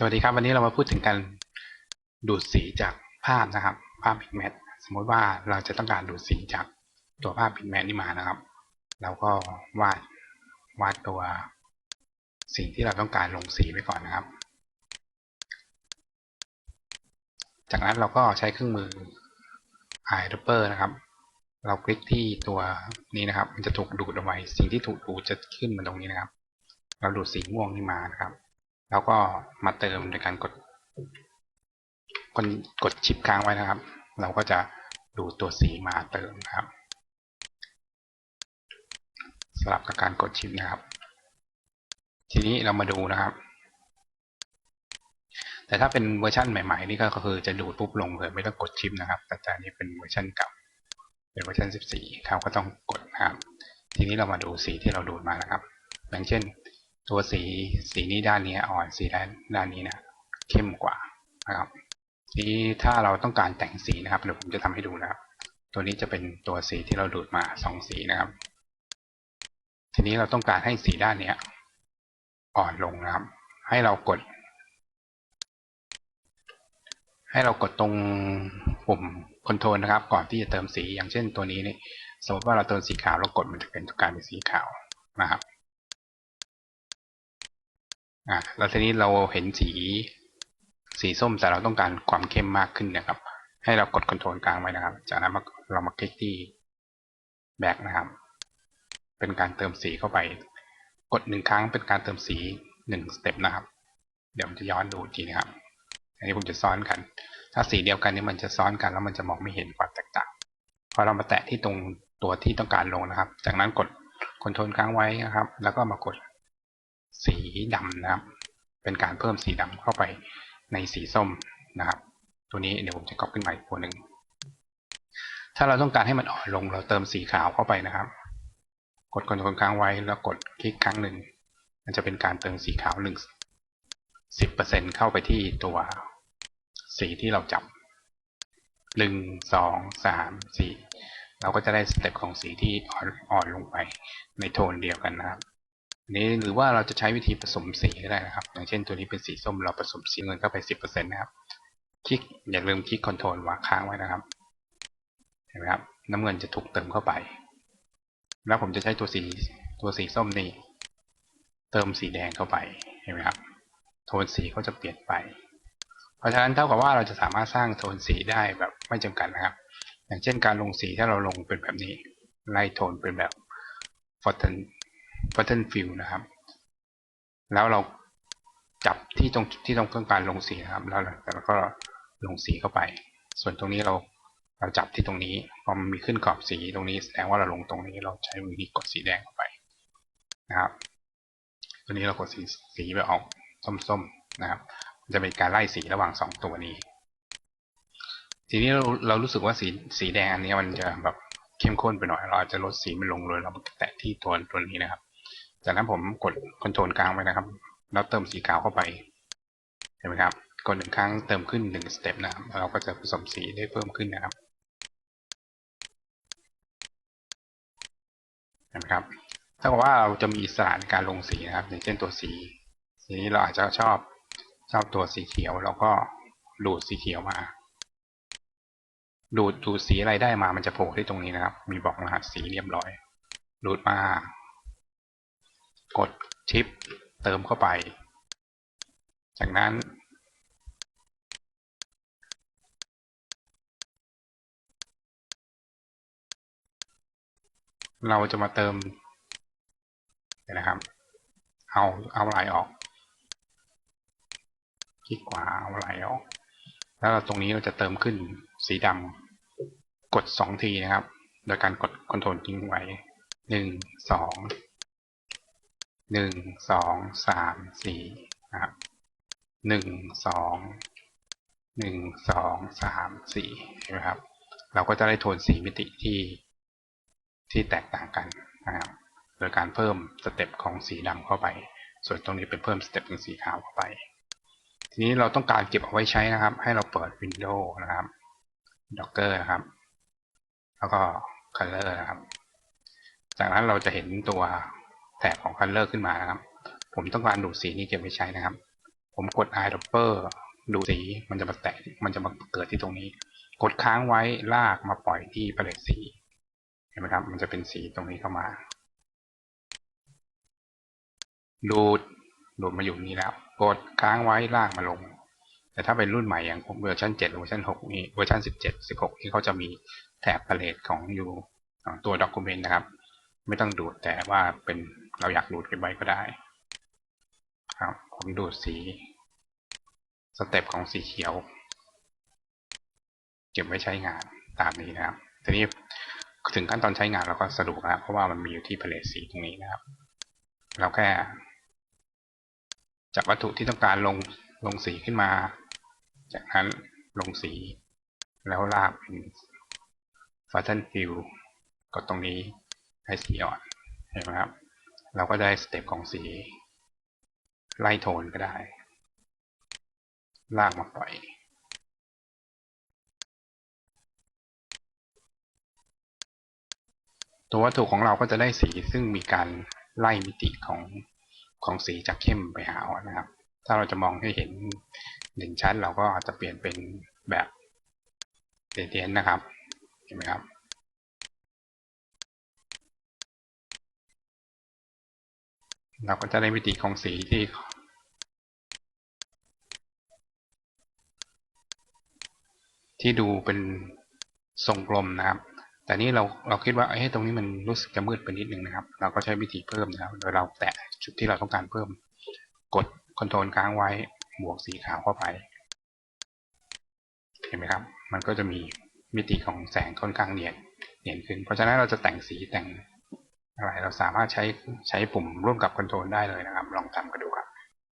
สวัสดีครับวันนี้เรามาพูดถึงการดูดสีจากภาพนะครับ ภาพพิกแมทสมมติว่าเราจะต้องการดูดสีจากตัวภาพพิกแมทนี้มานะครับ เราก็วาดวาดตัวสิ่งที่เราต้องการลงสีไว้ก่อนนะครับ จากนั้นเราก็ใช้เครื่องมือ eyedropper นะครับ เราคลิกที่ตัวนี้นะครับ มันจะถูกดูดเอาไว้สิ่งที่ถูกดูดจะขึ้นมาตรงนี้นะครับ เราดูดสีม่วงนี่มานะครับ แล้วก็มาเติมโดยการกดกดกดชิปค้างไว้นะครับ เราก็จะดูตัวสีมาเติมนะครับสลับกับการกดชิปนะครับ ทีนี้เรามาดูนะครับ แต่ถ้าเป็นเวอร์ชันใหม่ๆ นี่ก็คือจะดูดปุ๊บลงเลยไม่ต้องกดชิปนะครับ แต่อันนี้เป็นเวอร์ชันเก่าเป็นเวอร์ชัน 14เขาก็ต้องกดนะครับ ทีนี้เรามาดูสีที่เราดูดมานะครับอย่างเช่น ตัวสีสีนี้ด้านนี้อ่อนสีด้านด้านนี้นะเข้มกว่านะครับทีนี้ถ้าเราต้องการแต่งสีนะครับเดี๋ยวผมจะทำให้ดูนะครับ ตัวนี้จะเป็นตัวสีที่เราดูดมาสองสีนะครับ ทีนี้เราต้องการให้สีด้านนี้อ่อนลงนะครับ ให้เรากด ให้เรากดตรงปุ่มคอนโทรลนะครับ ก่อนที่จะเติมสีอย่างเช่นตัวนี้นี่สมมติว่าเราเติมสีขาวเรากดมันจะเป็นกลารเป็นสีขาวนะครับ อะแล้วทีนี้เราเห็นสี สีส้มแต่เราต้องการความเข้มมากขึ้นนะครับ ให้เรากดคอนโทรลกลางไว้นะครับ จากนั้นเรามาคลิกที่แบกนะครับ เป็นการเติมสีเข้าไป กดหนึ่งครั้งเป็นการเติมสีหนึ่งสเต็ปนะครับ เดี๋ยวผมจะย้อนดูทีนะครับ อันนี้ผมจะซ้อนกัน ถ้าสีเดียวกันนี่มันจะซ้อนกันแล้วมันจะมองไม่เห็นความแตกต่างพอเรามาแตะที่ตรงตัวที่ต้องการลงนะครับ จากนั้นกดคอนโทรลค้างไว้นะครับ แล้วก็มากด สีดำนะครับ เป็นการเพิ่มสีดำเข้าไปในสีส้มนะครับ ตัวนี้เดี๋ยวผมจะก๊อปขึ้นมาอีกตัวหนึ่งถ้าเราต้องการให้มันอ่อนลงเราเติมสีขาวเข้าไปนะครับ กดคอนโทรลค้างไว้แล้วกดคลิกครั้งหนึ่ง มันจะเป็นการเติมสีขาวหนึ่งสิบเปอร์เซ็นเข้าไปที่ตัวสีที่เราจับหนึ่งสองสามสี่เราก็จะได้สเต็ปของสีที่อ่อนอ่อนลงไปในโทนเดียวกันนะครับ นี้หรือว่าเราจะใช้วิธีผสมสีก็ได้นะครับ อย่างเช่นตัวนี้เป็นสีส้มเราผสมสีเงินเข้าไปสิบเปอร์เซ็นะครับ คลิกอย่าลืมคลิกคอนโทรลวางค้างไว้นะครับ เห็นไหมครับ น้ำเงินจะถูกเติมเข้าไป แล้วผมจะใช้ตัวสีตัวสีส้มนี่เติมสีแดงเข้าไป เห็นไหมครับ โทนสีก็จะเปลี่ยนไป เพราะฉะนั้นเท่ากับว่าเราจะสามารถสร้างโทนสีได้แบบไม่จำกัดนะครับ อย่างเช่นการลงสีถ้าเราลงเป็นแบบนี้ ไล่โทนเป็นแบบฟอร์ทัน button fill นะครับ แล้วเราจับที่ตรงที่ต้องการลงสีนะครับ แล้วเราก็ลงสีเข้าไป ส่วนตรงนี้เราเราจับที่ตรงนี้พอมันมีขึ้นกรอบสีตรงนี้แสดงว่าเราลงตรงนี้เราใช้วิธีกดสีแดงเข้าไปนะครับ ตัวนี้เรากดสีสีไปออกส้มๆนะครับจะเป็นการไล่สีระหว่างสองตัวนี้ ทีนี้เราเรารู้สึกว่าสีสีแดงอันนี้มันจะแบบเข้มข้นไปหน่อย เราอาจจะลดสีมันลงเลยเราแตะที่ตัวตัวนี้นะครับ จากนั้นผมกดคอนโทรลกลางไว้นะครับ แล้วเติมสีขาวเข้าไป เห็นไหมครับ กดหนึ่งครั้งเติมขึ้นหนึ่งสเต็ปนะครับ เราก็จะผสมสีได้เพิ่มขึ้นนะครับ เห็นไหมครับ ถ้ากับว่าเราจะมีอิสระในการลงสีนะครับ อย่างเช่นตัวสี สีนี้เราอาจจะชอบชอบตัวสีเขียวเราก็ดูดสีเขียวมา ดูดดูดสีอะไรได้มามันจะโผล่ที่ตรงนี้นะครับ มีบอกรหัสสีเรียบร้อยดูดมา กดชิปเติมเข้าไป จากนั้น เราจะมาเติมนะครับ เอาเอาลายออกคลิกขวาเอาลายออก แล้วตรงนี้เราจะเติมขึ้นสีดำกดสองทีนะครับ โดยการกดคอนโทรลทิ้งไว้หนึ่งสอง หนึ่งสองสามสี่นะครับหนึ่งสองหนึ่งสองสามสี่เห็นไหมครับ เราก็จะได้โทนสีมิติที่ที่แตกต่างกันนะครับโดยการเพิ่มสเต็ปของสีดำเข้าไป ส่วนตรงนี้เป็นเพิ่มสเต็ปของสีขาวเข้าไป ทีนี้เราต้องการเก็บเอาไว้ใช้นะครับ ให้เราเปิด Windows นะครับ Docker นะครับ แล้วก็ Color นะครับ จากนั้นเราจะเห็นตัว แถบของ Color ขึ้นมานะครับ ผมต้องการดูดสีนี้เก็บไว้ใช้นะครับ ผมกด eyedropper ดูสีมันจะมาแตะมันจะมาเกิดที่ตรงนี้ กดค้างไว้ลากมาปล่อยที่พาเลตสีเห็นไหมครับ มันจะเป็นสีตรงนี้เข้ามา ดูดดูดมาอยู่นี้แล้ว กดค้างไว้ลากมาลง แต่ถ้าเป็นรุ่นใหม่อย่างเวอร์ชัน7เวอร์ชัน6นี่เวอร์ชัน17 16ที่เขาจะมีแถบพาเลตของอยู่ตัวด็อกิเมนต์นะครับ ไม่ต้องดูดแต่ว่าเป็นเราอยากดูดเก็บไว้ก็ได้ครับผมดูดสีสเต็ปของสีเขียว เก็บไว้ใช้งานตามนี้นะครับทีนี้ถึงขั้นตอนใช้งานเราก็สะดวกนะครับเพราะว่ามันมีอยู่ที่เพลตสีตรงนี้นะครับ เราแค่จากวัตถุที่ต้องการลงลงสีขึ้นมา จากนั้นลงสี แล้วลากเป็น f a t t e n fill กดตรงนี้ ให้สีอ่อนเห็นไหมครับ เราก็ได้สเต็ปของสี ไล่โทนก็ได้ ลากมาปล่อยตัววัตถุของเราก็จะได้สีซึ่งมีการไล่มิติของของสีจากเข้มไปหาอ่อนนะครับ ถ้าเราจะมองให้เห็นหนึ่งชั้นเราก็อาจจะเปลี่ยนเป็นแบบเดียนนะครับ เห็นไหมครับ เราก็จะได้มิติของสีที่ที่ดูเป็นทรงกลมนะครับ แต่นี่เราเราคิดว่าเอ้ตรงนี้มันรู้สึกจะมืดไปนิดนึงนะครับ เราก็ใช้วิธีเพิ่มนะครับ โดยเราแตะจุดที่เราต้องการเพิ่ม กดคอนโทรลค้างไว้ บวกสีขาวเข้าไป เห็นไหมครับ มันก็จะมีมิติของแสงค่อนข้างเนียนเนียนขึ้น เพราะฉะนั้นเราจะแต่งสีแต่ง เราสามารถใช้ใช้ปุ่มร่วมกับคอนโทรลได้เลยนะครับ ลองทำกันดู